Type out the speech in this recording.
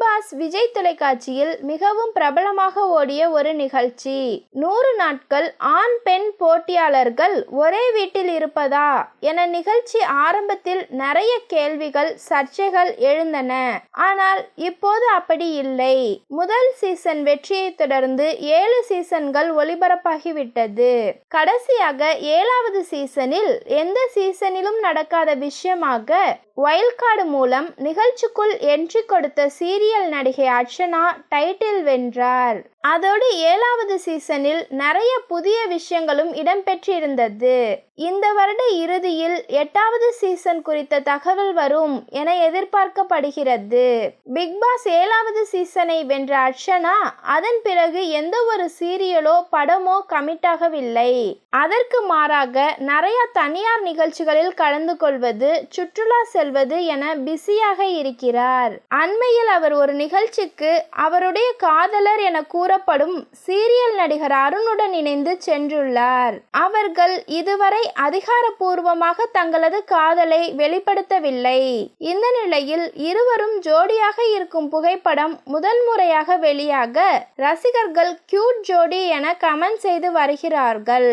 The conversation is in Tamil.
பாஸ் விஜய் தொலைக்காட்சியில் மிகவும் பிரபலமாக ஓடிய ஒரு நிகழ்ச்சி. நூறு நாட்கள் ஆண் பெண் போட்டியாளர்கள் ஒரே வீட்டில் இருப்பதா என நிகழ்ச்சி ஆரம்பத்தில் நிறைய கேள்விகள் சர்ச்சைகள் எழுந்தன. ஆனால் இப்போது அப்படி இல்லை. முதல் சீசன் வெற்றியை தொடர்ந்து ஏழு சீசன்கள் ஒளிபரப்பாகிவிட்டது. கடைசியாக ஏழாவது சீசனில் எந்த சீசனிலும் நடக்காத விஷயமாக வைல்ட் கார்டு மூலம் நிகழ்ச்சிக்குள் என்ட்ரி கொடுத்த சீரியல் நடிகை அர்ச்சனா டைட்டில் வென்றார். அதோடு ஏழாவது சீசனில் நிறைய புதிய விஷயங்களும் இடம்பெற்றிருந்தது. இந்த வருட இறுதியில் எட்டாவது சீசன் குறித்த தகவல் வரும் என எதிர்பார்க்கப்படுகிறது. பிக் பாஸ் ஏழாவது சீசனை வென்ற அர்ச்சனா அதன் பிறகு எந்த ஒரு சீரியலோ படமோ கமிட் ஆகவில்லை. அதற்கு மாறாக நிறைய தனியார் நிகழ்ச்சிகளில் கலந்து கொள்வது சுற்றுலா செல்வது என பிஸியாக இருக்கிறார். அண்மையில் அவர் ஒரு நிகழ்ச்சிக்கு அவருடைய காதலர் என கூறப்படும் சீரியல் நடிகர் அருணுடன் இணைந்து சென்றுள்ளார். அவர்கள் இதுவரை இதுவரை அதிகாரப்பூர்வமாக தங்களது காதலை வெளிப்படுத்தவில்லை. இந்த நிலையில் இருவரும் ஜோடியாக இருக்கும் புகைப்படம் முதல் முறையாக வெளியாக ரசிகர்கள் கியூட் ஜோடி என கமெண்ட் செய்து வருகிறார்கள்.